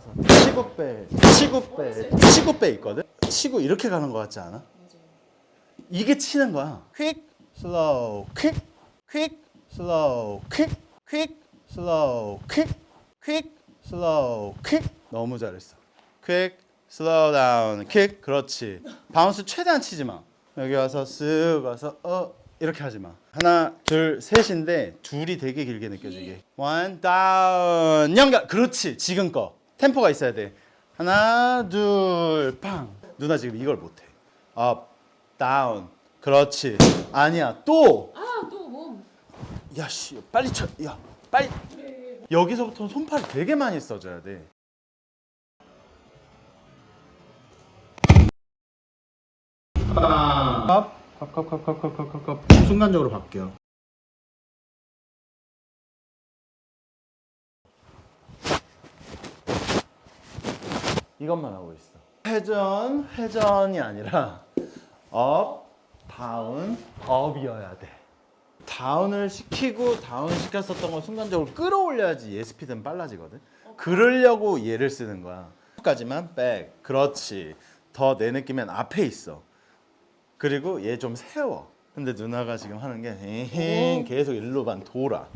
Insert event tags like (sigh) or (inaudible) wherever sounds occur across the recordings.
치고 빼, 치고 빼, 치고 빼 있거든. 치고 이렇게 가는 거 같지 않아? 이게 치는 거야. 퀵, 슬로우, 퀵, 퀵, 슬로우, 퀵, 퀵, 슬로우, 퀵, 퀵, 슬로우, 퀵. 너무 잘했어. 퀵, 슬로우 다운, 퀵. 그렇지. 바운스 최대한 치지 마. 여기 와서 쓱 와서 어 이렇게 하지 마. 하나, 둘, 셋인데 둘이 되게 길게 느껴지게. 원, 다운, 연결. 그렇지. 지금 거. 템포가 있어야 돼. 하나, 둘, 팡. 누나 지금 이걸 못해. 업, 다운. 그렇지. 아니야. 또. 아, 또 몸. 야, 씨. 빨리 쳐. 야, 빨리. 여기서부터는 손팔이 되게 많이 써줘야 돼. 컵, 컵, 컵, 컵, 컵, 컵, 컵, 컵, 컵. 순간적으로 바뀌어. 이것만 하고 있어. 회전, 회전이 아니라 업, 다운, 업이어야 돼. 다운을 시키고 다운 시켰었던 걸 순간적으로 끌어올려야지 얘 스피드는 빨라지거든. 그러려고 얘를 쓰는 거야. 까지만 백. 그렇지. 더 내 느낌엔 앞에 있어. 그리고 얘 좀 세워. 근데 누나가 지금 하는 게 계속 일로만 돌아.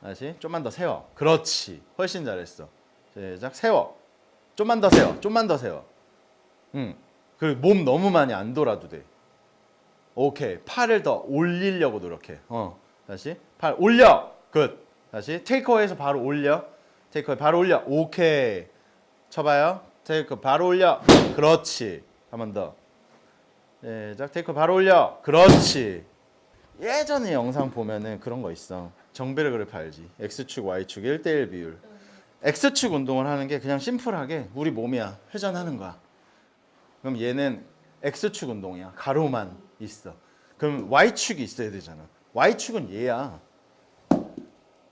다시 좀만 더 세워. 그렇지. 훨씬 잘했어. 시작. 세워. 좀만 더 세워. 좀만 더 세워. 응. 그리고 몸 너무 많이 안 돌아도 돼. 오케이. 팔을 더 올리려고 노력해. 어. 다시. 팔 올려. 굿. 다시. 테이크어에서 바로 올려. 테이크어 바로 올려. 오케이. 쳐봐요. 테이크 바로 올려. 그렇지. 한 번 더. 시작. 테이크 바로 올려. 그렇지. 예전에 영상 보면은 그런 거 있어. 정배를 그래 알지. X축, Y축 1대1 비율. X축 운동을 하는 게 그냥 심플하게 우리 몸이야. 회전하는 거야. 그럼 얘는 X축 운동이야. 가로만 있어. 그럼 Y축이 있어야 되잖아. Y축은 얘야.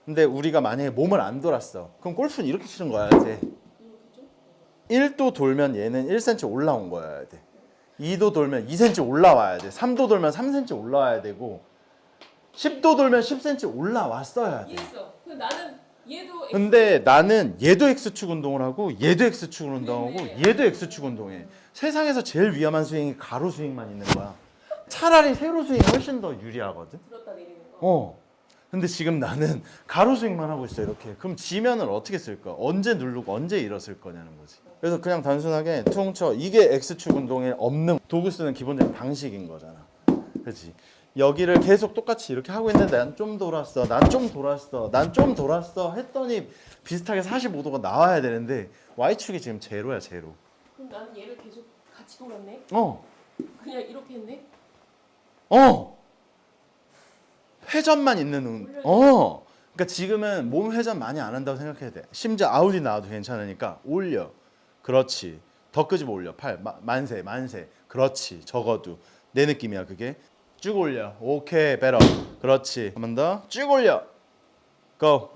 근데 우리가 만약에 몸을 안 돌았어. 그럼 골프는 이렇게 치는 거야 돼. 1도 돌면 얘는 1cm 올라온 거여야 돼. 2도 돌면 2cm 올라와야 돼. 3도 돌면 3cm 올라와야 되고 10도 돌면 10cm 올라왔어야 돼. 그 나는 근데 나는 얘도 X축 운동을 하고 얘도 X축 운동하고 그러네. 얘도 X축 운동해. 세상에서 제일 위험한 스윙이 가로 스윙만 있는 거야. 차라리 세로 스윙이 훨씬 더 유리하거든. 어. 근데 지금 나는 가로 스윙만 하고 있어 이렇게. 그럼 지면은 어떻게 쓸 거야? 언제 누르고 언제 일어설 거냐는 거지. 그래서 그냥 단순하게 퉁쳐 이게 X축 운동에 없는 도구 쓰는 기본적인 방식인 거잖아. 그렇지. 여기를 계속 똑같이 이렇게 하고 있는데 난 좀 돌았어. 난 좀 돌았어. 난 좀 돌았어. 했더니 비슷하게 45도가 나와야 되는데 Y축이 지금 제로야, 제로. 그럼 나는 얘를 계속 같이 돌았네. 어. 그냥 이렇게 했네. 어. 회전만 있는 운. 어. 그러니까 지금은 몸 회전 많이 안 한다고 생각해야 돼. 심지어 아웃이 나와도 괜찮으니까 올려. 그렇지. 더 끄집어 올려. 팔 마- 만세, 만세. 그렇지. 적어도 내 느낌이야 그게. 쭉 올려. 오케이, 베러. 그렇지. 한 번 더. 쭉 올려. 고.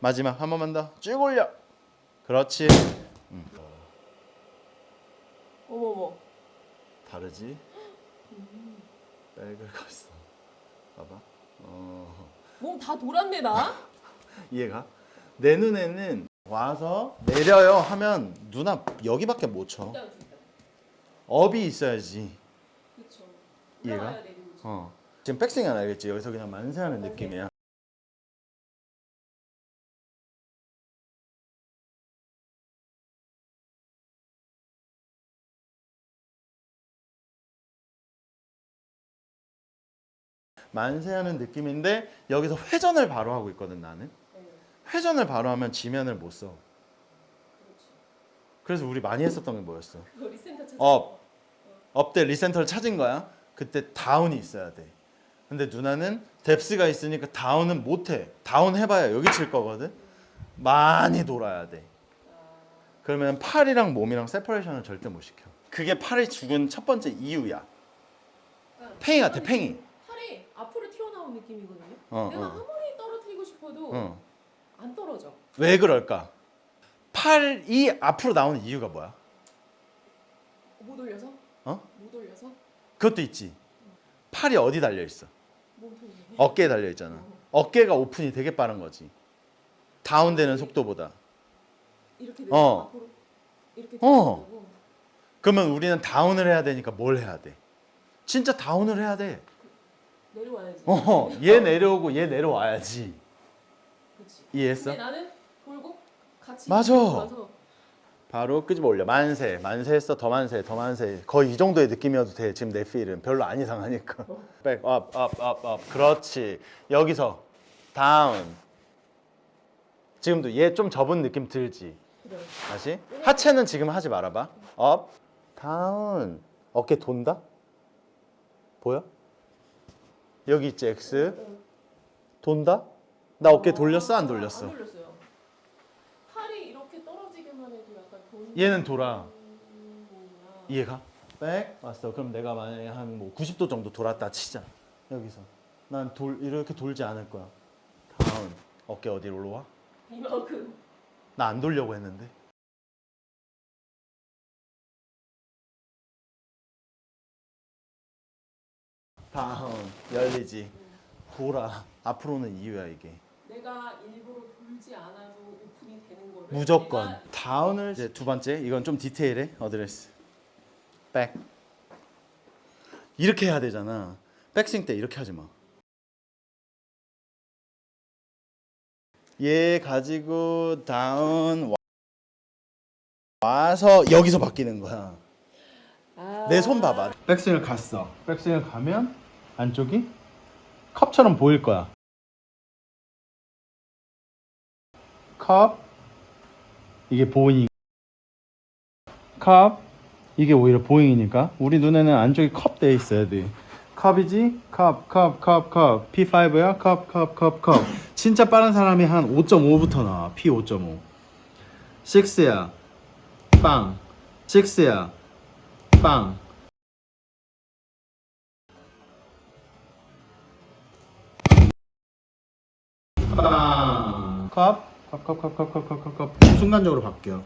마지막 한 번만 더. 쭉 올려. 그렇지. 어머머. 다르지? 백을 갔어. 봐봐. 어. 몸 다 돌았네 나. (laughs) 이해가? 내 눈에는 와서 내려요 하면 누나 여기밖에 못 쳐. 업이 있어야지. 그렇죠. 이해가? 올라와야 내리고. 어. 지금 백스윙 안 알겠지? 여기서 그냥 만세하는 느낌이야. 만세하는 느낌인데 여기서 회전을 바로 하고 있거든 나는. 네. 회전을 바로 하면 지면을 못 써. 그래서 우리 많이 했었던 게 뭐였어? 그거 리센터 찾아. 업. 업대 리센터를 찾은 거야. 그때 다운이 있어야 돼. 근데 누나는 뎁스가 있으니까 다운은 못 해. 다운 해봐야 여기 칠 거거든. 많이 돌아야 돼. 그러면 팔이랑 몸이랑 세퍼레이션을 절대 못 시켜. 그게 팔이 죽은 첫 번째 이유야. 팽이 같아, 팽이. 팔이 앞으로 튀어나온 느낌이거든요. 어, 내가 어. 아무리 떨어뜨리고 싶어도 어. 안 떨어져. 왜 그럴까? 팔이 앞으로 나오는 이유가 뭐야? 못 올려서? 어? 못 올려서? 그것도 있지. 팔이 어디 달려 있어? 어깨에 달려 있잖아. 어깨가 오픈이 되게 빠른 거지. 다운되는 속도보다. 이렇게 어. 이렇게 어. 되고 그러면 우리는 다운을 해야 되니까 뭘 해야 돼? 진짜 다운을 해야 돼. 내려와야지. 어, 얘 내려오고 얘 내려와야지. 그렇지. 이해했어? 근데 나는 돌고 같이 맞아. 돌아서 바로 끄집어 올려. 만세. 만세 했어. 더 만세. 더 만세. 거의 이 정도의 느낌이어도 돼. 지금 내 필은 별로 안 이상하니까. 백, 업, 업, 업, 업. 그렇지. 여기서 다운. 지금도 얘 좀 접은 느낌 들지. 다시. 하체는 지금 하지 말아봐. 업, 다운. 어깨 돈다? 보여? 여기 있지 X. 돈다? 나 어깨 돌렸어? 안 돌렸어? 안 돌렸어요. 팔이 이렇게 떨어지기만 해도 약간 돈. 얘는 돌아. 이해가? 백 왔어. 그럼 내가 만약에 한 뭐 90도 정도 돌았다 치자. 여기서 난 돌 이렇게 돌지 않을 거야. 다운. 어깨 어디로 올라와? 이만큼. 나 안 돌려고 했는데. 다운. 열리지. 돌아. 앞으로는 이유야 이게. 내가 일부러 돌지 않아도 오픈이 되는 거를 무조건. 내가 다운을 이제 두 번째 이건 좀 디테일해 어드레스. 백 이렇게 해야 되잖아. 백스윙 때 이렇게 하지 마얘 가지고 다운 와- 와서 여기서 바뀌는 거야. 아. 내 손 봐봐. 백스윙을 갔어. 백스윙을 가면 안쪽이 컵처럼 보일 거야 컵 이게 보잉 컵 이게 오히려 보잉이니까. 우리 눈에는 안쪽이 컵돼 있어야 돼. 컵이지? 컵 컵 컵 컵. P5야? 컵 컵 컵 컵. 진짜 빠른 사람이 한 5.5부터 나와. P 5.5 6야. 빵. 6야. 빵. 빵. 컵, 컵, 컵, 컵, 컵, 컵, 컵, 컵, 컵. 순간적으로 바뀌어.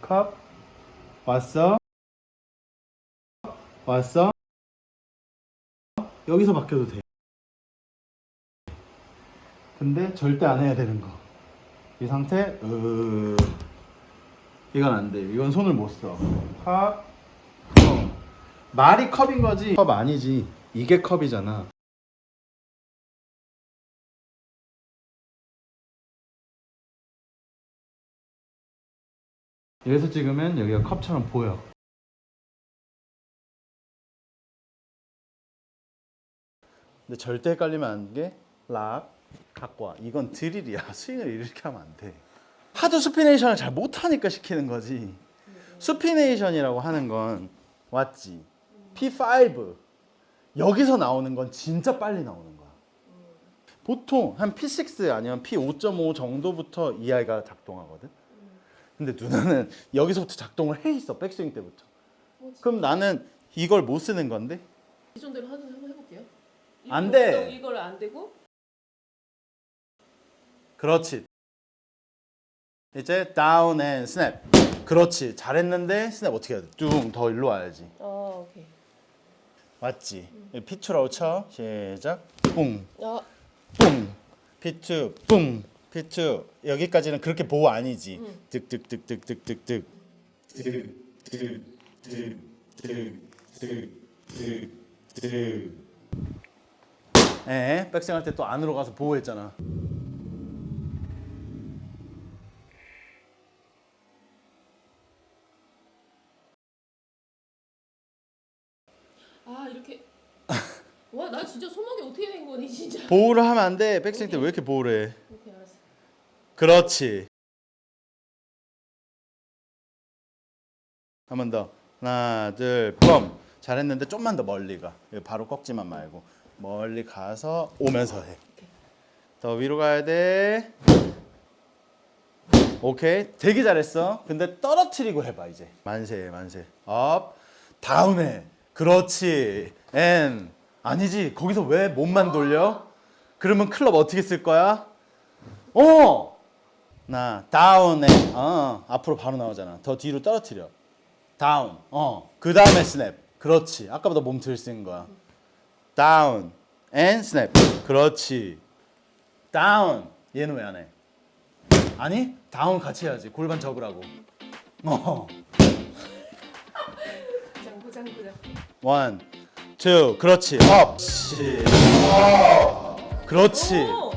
컵, 왔어, 왔어. 여기서 바뀌어도 돼. 근데 절대 안 해야 되는 거. 이 상태, 으. 이건 안 돼. 이건 손을 못 써. 컵. 어. 말이 컵인 거지. 컵 아니지. 이게 컵이잖아. 여기서 찍으면 여기가 컵처럼 보여. 근데 절대 헷갈리면 안게 락, 와. 이건 드릴이야. (laughs) 스윙을 이렇게 하면 안 돼. 하도 스피네이션을 잘 못하니까 시키는 거지. 스피네이션이라고 하는 건 왔지. P5 여기서 나오는 건 진짜 빨리 나오는 거야. 보통 한 P6 아니면 P5.5 정도부터 이 아이가 작동하거든. 근데 누나는 (laughs) 여기서부터 작동을 해 있어 백스윙 때부터. 어, 그럼 나는 이걸 못 쓰는 건데 이 정도로 하는 한번 해볼게요. 안 이거- 돼. 이걸 안 되고 그렇지. 이제 다운 앤 스냅. 그렇지. 잘했는데 스냅 어떻게 해야 돼? 뚱더 일로 와야지. 어, 오케이. 맞지? 피투라고 쳐. 시작. 뿡. 어, 뿡. 피투. 뿡. 피투. 여기까지는 그렇게 보호 아니지. 득득득득득득득. 득득득득득득득. 에, 백스윙할 때 또 안으로 가서 보호했잖아. 이렇게 와 나 진짜 손목이 어떻게 된 거니 진짜. 보호를 하면 안 돼. 백스윙 때 왜 이렇게 보호를 해? 오케이 알았어. 그렇지. 한 번 더. 하나, 둘, 펌. 잘했는데 좀만 더 멀리 가. 여기 바로 꺾지만 말고 멀리 가서 오면서 해. 더 위로 가야 돼. 오케이. 되게 잘했어. 근데 떨어뜨리고 해봐 이제. 만세, 만세. 업, 다운해. 그렇지. N. 아니지. 거기서 왜 몸만 돌려? 그러면 클럽 어떻게 쓸 거야? 어! 나 다운에 어, 어 앞으로 바로 나오잖아. 더 뒤로 떨어뜨려. 다운. 어. 그 다음에 스냅. 그렇지. 아까보다 몸틀 쓴 거야. 다운 앤 스냅. 그렇지. 다운. 얘는 왜 안 해? 아니? 다운 같이 해야지. 골반 접으라고. 어. 고장고장. 원, 투, 그렇지. 업. 그렇지. 그렇지. 오!